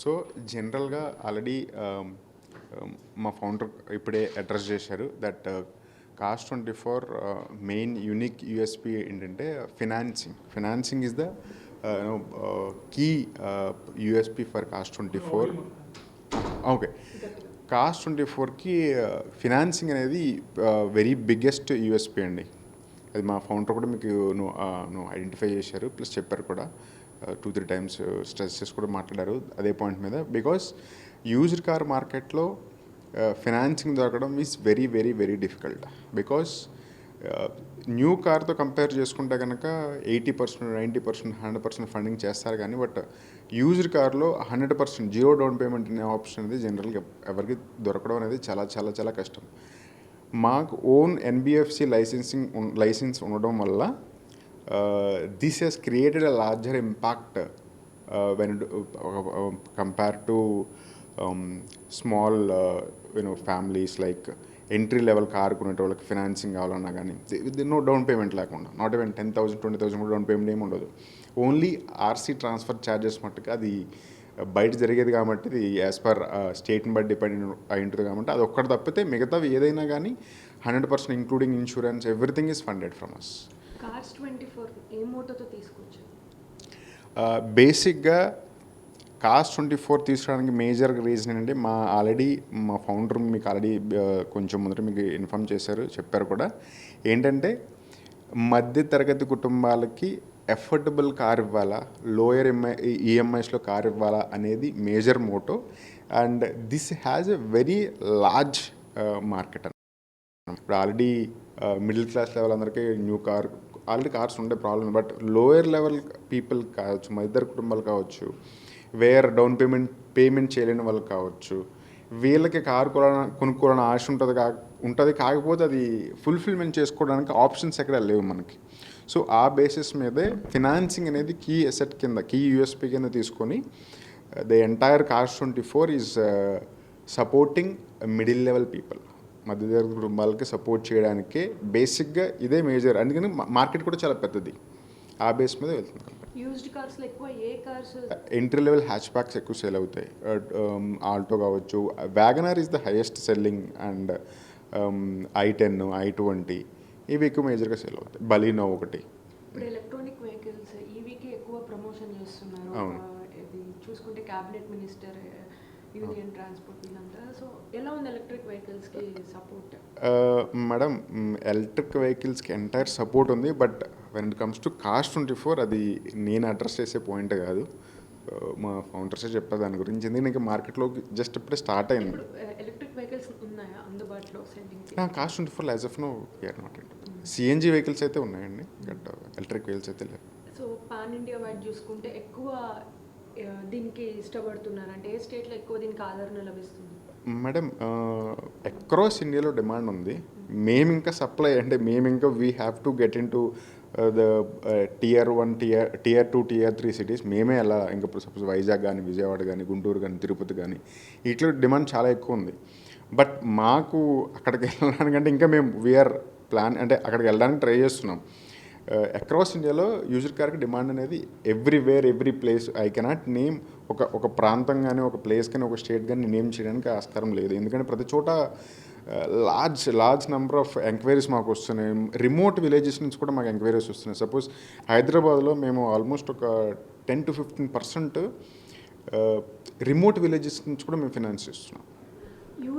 So జనరల్గా already మా founder ఇప్పుడే అడ్రస్ చేశారు that cost twenty four main unique USP ఏంటంటే financing financing is the key USP for cost twenty four okay cost twenty ఫోర్కి financing అనేది very biggest USP అండి అది మా ఫౌండర్ కూడా మీకు నువ్వు నువ్వు ఐడెంటిఫై చేశారు ప్లస్ చెప్పారు కూడా టూ త్రీ టైమ్స్ స్ట్రెస్సెస్ కూడా మాట్లాడారు అదే పాయింట్ మీద. బికాస్ యూజ్డ్ కార్ మార్కెట్లో ఫినాన్సింగ్ దొరకడం is very very very difficult because new కార్తో compare చేసుకుంటే కనుక eighty percent ninety percent hundred percent funding చేస్తారు కానీ బట్ యూజ్డ్ కార్లో hundred percent zero down payment అనే ఆప్షన్ అనేది జనరల్గా ఎవరికి దొరకడం అనేది చాలా చాలా చాలా కష్టం. మాకు ఓన్ ఎన్బిఎఫ్సి లైసెన్సింగ్ లైసెన్స్ ఉండడం వల్ల this has created a larger impact when compare to small you know families like entry level car కొనేట వాళ్ళకి ఫినాన్సింగ్ కావాలన్నా కానీ నో డౌన్ పేమెంట్ లేకుండా not even ten thousand twenty thousand కూడా down payment ఏమి ఉండదు. Only RC transfer charges మట్టుకు అది uh, బయట జరిగేది కాబట్టి ఇది యాజ్ పర్ స్టేట్ని బట్టి డిపెండ్ అయి ఉంటుంది కాబట్టి అది ఒక్కటి తప్పితే మిగతావి ఏదైనా కానీ hundred percent including insurance everything is funded from us Cars twenty four ఏ మోటోతో తీసుకొచ్చారు? బేసిక్గా కాస్ట్ ట్వంటీ ఫోర్ తీసుకురావడానికి మేజర్ రీజన్ ఏంటంటే మా ఆల్రెడీ మా ఫౌండర్ మీకు ఆల్రెడీ కొంచెం ముందర మీకు ఇన్ఫామ్ చేశారు చెప్పారు కూడా. ఏంటంటే మధ్య తరగతి కుటుంబాలకి ఎఫర్డబుల్ కార్ ఇవ్వాలా లోయర్ ఎంఐ ఈఎంఐస్లో కార్ ఇవ్వాలా అనేది major motto. And this has a very large market ఇప్పుడు ఆల్రెడీ మిడిల్ క్లాస్ లెవెల్ అందరికీ న్యూ కార్ ఆల్రెడీ కార్స్ ఉండే problem. But lower level people కావచ్చు మా ఇద్దరు కుటుంబాలు కావచ్చు వేర్ డౌన్ పేమెంట్ పేమెంట్ చేయలేని వాళ్ళు కావచ్చు వీళ్ళకి కారు కొనాలని కొనుక్కోవాలని ఆశ ఉంటుంది కా ఉంటుంది. కాకపోతే అది ఫుల్ఫిల్మెంట్ చేసుకోవడానికి ఆప్షన్స్ ఎక్కడ లేవు మనకి. సో ఆ బేసిస్ మీదే ఫినాన్సింగ్ అనేది కీ ఎసెట్ కింద కీ యూఎస్పి కింద తీసుకొని the entire Cars twenty four is supporting middle level people మధ్యతరగతి కుటుంబాలకి సపోర్ట్ చేయడానికే బేసిక్గా ఇదే మేజర్ అందుకని మార్కెట్ కూడా చాలా పెద్దది. ఆ బేస్ మీద వెళ్తుంది. ఎంట్రీ లెవెల్ హ్యాచ్ బ్యాక్స్ ఎక్కువ సేల్ అవుతాయి. ఆల్టో కావచ్చు. WagonR is the highest selling and I ten I twenty ఇవి ఎక్కువ మేజర్గా సేల్ అవుతాయి. బలీనో ఒకటి. ఎలక్ట్రానిక్ వెహికల్స్ ఈవీకి ఎక్కువ ప్రమోషన్ చేస్తున్నారు. ఇది చూసుకుంటే క్యాబినెట్ మినిస్టర్ యూనియన్ ట్రాన్స్పోర్ట్ వీళ్ళంతా సో ఎలా ఉంది ఎలక్ట్రిక్ వెహికల్స్కి సపోర్ట్ మేడం ఎలక్ట్రిక్ వెహికల్స్కి ఎంటైర్ సపోర్ట్ ఉంది but when it comes to cost twenty four అది నేను అడ్రస్ చేసే పాయింట్ కాదు. Uh, మా ఫౌండర్సే చెప్పారు దాని గురించి. ఎందుకంటే మార్కెట్లోకి జస్ట్ ఇప్పుడే స్టార్ట్ అయింది. ఎలక్ట్రిక్ వెహికల్స్ ఉన్నాయా అందుబాటులో cost twenty four as of no year not CNG vehicles అయితే ఉన్నాయండి బట్ ఎలక్ట్రిక్ వెహికల్స్ అయితే లేవు. సో పాన్ ఇండియా వైడ్ చూసుకుంటే ఎక్కువ దీనికి ఇష్టపడుతున్నారు అంటే ఏ స్టేట్లో ఎక్కువ దీనికి ఆదరణ లభిస్తుంది? మేడం అక్రాస్ ఇండియాలో డిమాండ్ ఉంది. మేము ఇంకా సప్లై అంటే మేము ఇంకా we have to get in to the tier one tier tier two tier three cities మేమే అలా ఇంకా సపోజ్ వైజాగ్ కానీ విజయవాడ కానీ గుంటూరు కానీ తిరుపతి కానీ ఇట్లా డిమాండ్ చాలా ఎక్కువ ఉంది. బట్ మాకు అక్కడికి వెళ్ళడానికంటే ఇంకా మేము వీఆర్ ప్లాన్ అంటే అక్కడికి వెళ్ళడానికి ట్రై చేస్తున్నాం. అక్రాస్ ఇండియాలో యూజర్ కార్కి డిమాండ్ అనేది everywhere every place I cannot name ఒక ఒక ప్రాంతం కానీ ఒక ప్లేస్ కానీ ఒక స్టేట్ కానీ నేమ్ చేయడానికి ఆస్కారం లేదు. ఎందుకంటే ప్రతి చోట large large number of enquiries మాకు వస్తున్నాయి. రిమోట్ విలేజెస్ నుంచి కూడా మాకు ఎంక్వైరీస్ వస్తున్నాయి. సపోజ్ హైదరాబాద్లో మేము ఆల్మోస్ట్ ఒక ten to fifteen percent remote villages నుంచి కూడా మేము ఫినాన్స్ చేస్తున్నాం.